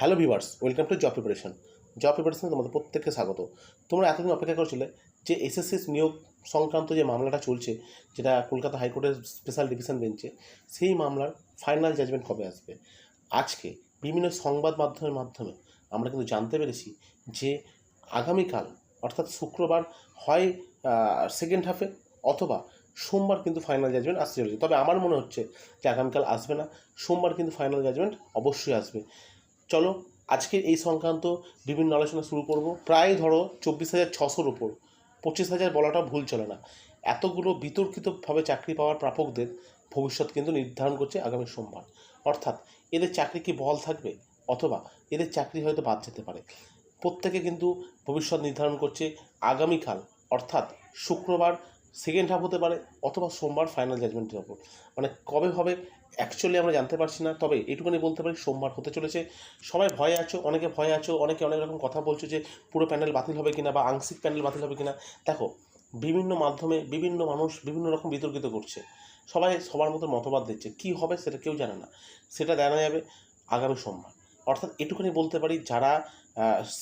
Hello viewers welcome to job preparation. Job প্রিপারেশনে তোমাদের প্রত্যেককে স্বাগত। তোমরা এতদিন অপেক্ষা করছিলে যে এসএসসি নিয়োগ সংক্রান্ত যে মামলাটা চলছে, যেটা কলকাতা হাইকোর্টের স্পেশাল ডিভিশন বেঞ্চে, সেই মামলার ফাইনাল জাজমেন্ট কবে আসবে? আজকে বিভিন্ন সংবাদ মাধ্যমের মাধ্যমে আমরা কিন্তু জানতে পেরেছি যে আগামীকাল, অর্থাৎ শুক্রবার হয় সেকেন্ড হাফে অথবা সোমবার কিন্তু ফাইনাল জাজমেন্ট আসতে চলেছে। তবে আমার মনে হচ্ছে যে আগামীকাল আসবে না, সোমবার কিন্তু ফাইনাল জাজমেন্ট অবশ্যই আসবে। চলো, আজকের এই সংক্রান্ত বিভিন্ন আলোচনা শুরু করব। প্রায় ধরো চব্বিশ হাজার ছশোর ওপর পঁচিশ হাজার বলাটা ভুল চলে না। এতগুলো বিতর্কিতভাবে চাকরি পাওয়ার প্রাপকদের ভবিষ্যৎ কিন্তু নির্ধারণ করছে আগামী সোমবার। অর্থাৎ এদের চাকরি কি বহাল থাকবে অথবা এদের চাকরি হয়তো বাদ যেতে পারে। প্রত্যেকে কিন্তু ভবিষ্যৎ নির্ধারণ করছে আগামীকাল, অর্থাৎ শুক্রবার সেকেন্ড হাফ হতে পারে অথবা সোমবার ফাইনাল জাজমেন্টের ওপর মানে কবে হবে অ্যাকচুয়ালি আমরা জানতে পারছি না, তবে এটুকুনি বলতে পারি, সোমবার হতে চলেছে। সবাই ভয়ে আছো, অনেকে ভয়ে আছো, অনেকে অনেক রকম কথা বলছো যে পুরো প্যানেল বাতিল হবে কিনা বা আংশিক প্যানেল বাতিল হবে কিনা। দেখো, বিভিন্ন মাধ্যমে বিভিন্ন মানুষ বিভিন্ন রকম বিতর্কিত করছে। সবাই সবার মতো মতবাদ দিচ্ছে। কী হবে সেটা কেউ জানে না। সেটা জানা যাবে আগামী সোমবার। অর্থাৎ এটুকুনি বলতে পারি, যারা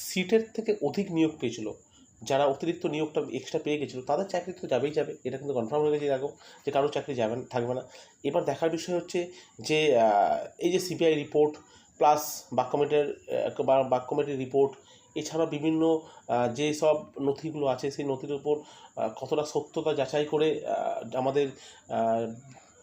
সিটের থেকে অধিক নিয়োগ পেয়েছিল যারা অতিরিক্ত নিয়োগটা এক্সট্রা পেয়ে গেছিল, তাদের চাকরি তো যাবেই যাবে। এটা কিন্তু কনফার্ম হয়ে গেছে, দেখো যে কারোর চাকরি যাবে থাকবে না। এবার দেখার বিষয় হচ্ছে যে এই যে সিবিআই রিপোর্ট প্লাস বাক কমিটির বাক কমিটির রিপোর্ট এছাড়া বিভিন্ন যে সব নথিগুলো আছে, সেই নথির উপর কতটা সত্যতা যাচাই করে আমাদের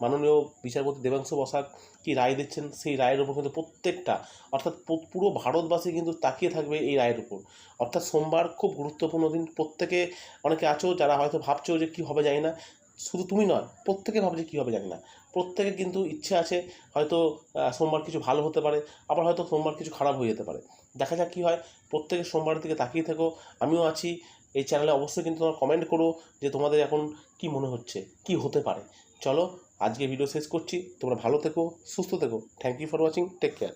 মাননীয় বিচারপতি দেবাংশু বসাক কি রায় দিচ্ছেন? সেই রায়ের উপর কিন্তু প্রত্যেকটা, অর্থাৎ পুরো ভারতবাসী কিন্তু তাকিয়ে থাকবে এই রায়ের উপর। অর্থাৎ সোমবার খুব গুরুত্বপূর্ণ দিন, প্রত্যেকে অনেকে আছো যারা হয়তো ভাবছ যে কী হবে জানি না, শুধু তুমি নয়, প্রত্যেকে ভাবছে কী হবে জানি না। প্রত্যেকে কিন্তু ইচ্ছে আছে হয়তো সোমবার কিছু ভালো হতে পারে, আবার হয়তো সোমবার কিছু খারাপ হয়ে যেতে পারে। দেখা যাক কী হয়, প্রত্যেকে সোমবারের দিকে তাকিয়ে থেকো, আমিও আছি, এই চ্যানেলে অবশ্যই কিন্তু তোমরা কমেন্ট করো যে তোমাদের এখন কি মনে হচ্ছে, কি হতে পারে। চলো আজকে ভিডিও শেষ করছি। তোমরা ভালো থেকো, সুস্থ থেকো। Thank you for watching take care